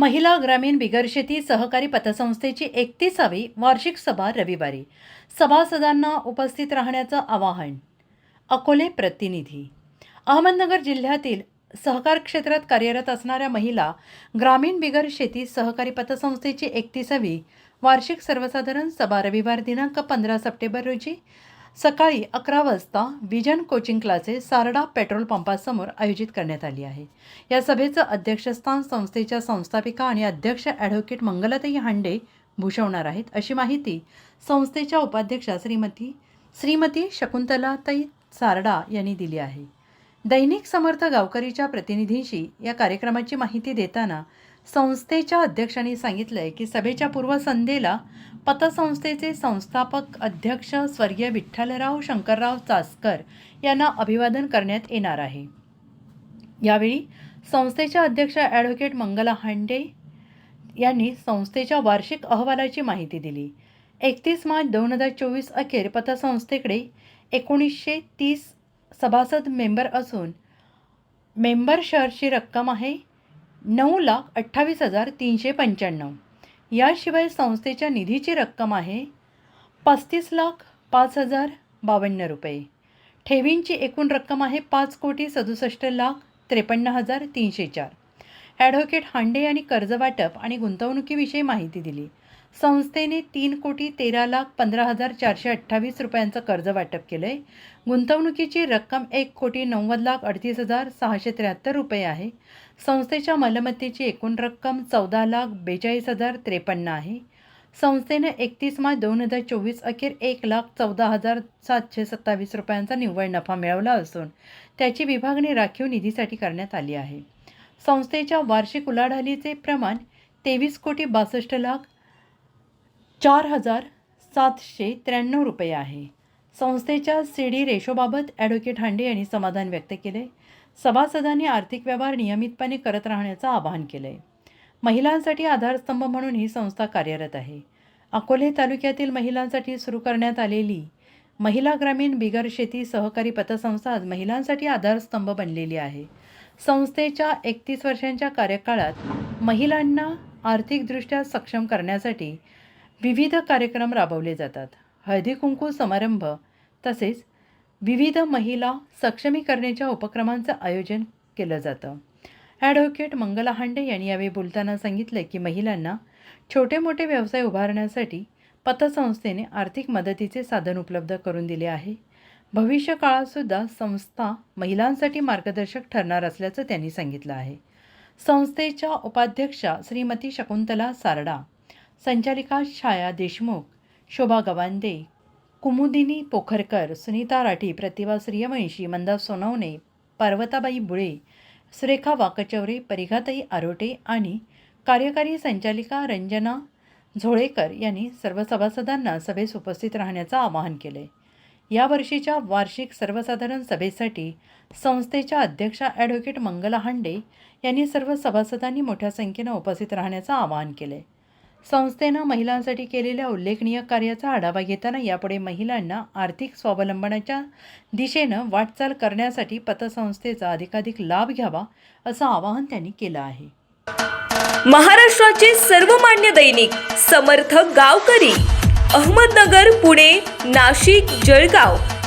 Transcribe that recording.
महिला ग्रामीण बिगरशेती सहकारी पतसंस्थेची एकतीसावी वार्षिक सभा रविवारी. सभासदांना उपस्थित राहण्याचं आवाहन. अकोले प्रतिनिधी. अहमदनगर जिल्ह्यातील सहकार क्षेत्रात कार्यरत असणाऱ्या महिला ग्रामीण बिगर शेती सहकारी पतसंस्थेची एकतीसावी वार्षिक सर्वसाधारण सभा रविवार दिनांक पंधरा सप्टेंबर रोजी सकाळी अकरा वाजता vision coaching classes Sarda petrol पंपासमोर आयोजित करण्यात आली आहे. या सभेचं अध्यक्षस्थान संस्थेच्या संस्थापिका आणि अध्यक्ष ॲडव्होकेट मंगलताई हांडे भूषवणार आहेत अशी माहिती संस्थेच्या उपाध्यक्षा श्रीमती श्रीमती शकुंतलाताई सारडा यांनी दिली आहे. दैनिक समर्थ गावकरीच्या प्रतिनिधींशी या कार्यक्रमाची माहिती देताना संस्थेच्या अध्यक्षांनी सांगितलंय की सभेच्या पूर्वसंध्येला पतसंस्थेचे संस्थापक अध्यक्ष स्वर्गीय विठ्ठलराव शंकरराव चासकर यांना अभिवादन करण्यात येणार आहे. यावेळी संस्थेच्या अध्यक्ष ॲडव्होकेट मंगला हांडे यांनी संस्थेच्या वार्षिक अहवालाची माहिती दिली. एकतीस मार्च दोन हजार चोवीस अखेर पतसंस्थेकडे एकोणीसशे तीस सभासद मेंबर असून मेंबर शेअरची रक्कम आहे. नऊ लाख अठ्ठावीस हजार तीनशे पंच्याण्णव. याशिवाय संस्थेच्या निधीची रक्कम आहे पस्तीस लाख पाच हजार बावन्न रुपये. ठेवींची एकूण रक्कम आहे पाच कोटी सदुसष्ट लाख त्रेपन्न हजार तीनशे चार. ॲडव्होकेट हांडे यांनी कर्जवाटप आणि गुंतवणुकीविषयी माहिती दिली. संस्थेने तीन कोटी तेरा लाख पंधरा हजार चारशे अठ्ठावीस रुपयांचं कर्ज वाटप केलं आहे गुंतवणुकीची रक्कम एक कोटी नव्वद लाख अडतीस हजार सहाशे त्र्याहत्तर रुपये आहे. संस्थेच्या मालमत्तेची एकूण रक्कम चौदा लाख बेचाळीस हजार त्रेपन्न आहे. संस्थेनं एकतीस मार्च दोन हजार चोवीस अखेर एक लाख चौदा हजार सातशे सत्तावीस रुपयांचा निव्वळ नफा मिळवला असून त्याची विभागणी राखीव निधीसाठी करण्यात आली आहे. संस्थेच्या वार्षिक उलाढालीचे प्रमाण तेवीस कोटी बासष्ट लाख चार हजार सातशे त्र्याण्णव रुपये आहे. संस्थेच्या सी डी रेशोबाबत ॲडव्होकेट हांडे यांनी समाधान व्यक्त केले. सभासदांनी आर्थिक व्यवहार नियमितपणे करत राहण्याचं आवाहन केलं आहे महिलांसाठी आधारस्तंभ म्हणून ही संस्था कार्यरत आहे. अकोले तालुक्यातील महिलांसाठी सुरू करण्यात आलेली महिला ग्रामीण बिगर शेती सहकारी पतसंस्था आज महिलांसाठी आधारस्तंभ बनलेली आहे. संस्थेच्या एकतीस वर्षांच्या कार्यकाळात महिलांना आर्थिकदृष्ट्या सक्षम करण्यासाठी विविध कार्यक्रम राबवले जातात. हळदी कुंकू समारंभ तसेच विविध महिला सक्षमीकरणाच्या उपक्रमांचं आयोजन केलं जातं. ॲडव्होकेट मंगला हांडे यांनी यावेळी बोलताना सांगितलं की महिलांना छोटे मोठे व्यवसाय उभारण्यासाठी पतसंस्थेने आर्थिक मदतीचे साधन उपलब्ध करून दिले आहे. भविष्य काळातसुद्धा संस्था महिलांसाठी मार्गदर्शक ठरणार असल्याचं त्यांनी सांगितलं आहे. संस्थेच्या उपाध्यक्षा श्रीमती शकुंतला सारडा संचालिका छाया देशमुख शोभा गवांदे कुमुदिनी पोखरकर सुनीता राठी प्रतिभा सूर्यवंशी मंदा सोनवणे पार्वताबाई बुळे सुरेखा वाकचौरे परिघाताई आरोटे आणि कार्यकारी संचालिका रंजना झोळेकर यांनी सर्व सभासदांना सभेस उपस्थित राहण्याचं आवाहन केले यावर्षीच्या वार्षिक सर्वसाधारण सभेसाठी संस्थेच्या अध्यक्षा ॲडव्होकेट मंगला हांडे यांनी सर्व सभासदांनी मोठ्या संख्येनं उपस्थित राहण्याचं आवाहन केले संस्थेनं महिलांसाठी केलेल्या उल्लेखनीय कार्याचा आढावा घेताना यापुढे महिलांना आर्थिक स्वावलंबनाच्या दिशेनं वाटचाल करण्यासाठी पतसंस्थेचा अधिकाधिक लाभ घ्यावा असं आवाहन त्यांनी केलं आहे. महाराष्ट्राचे सर्वमान्य दैनिक समर्थ गावकरी अहमदनगर पुणे नाशिक जळगाव.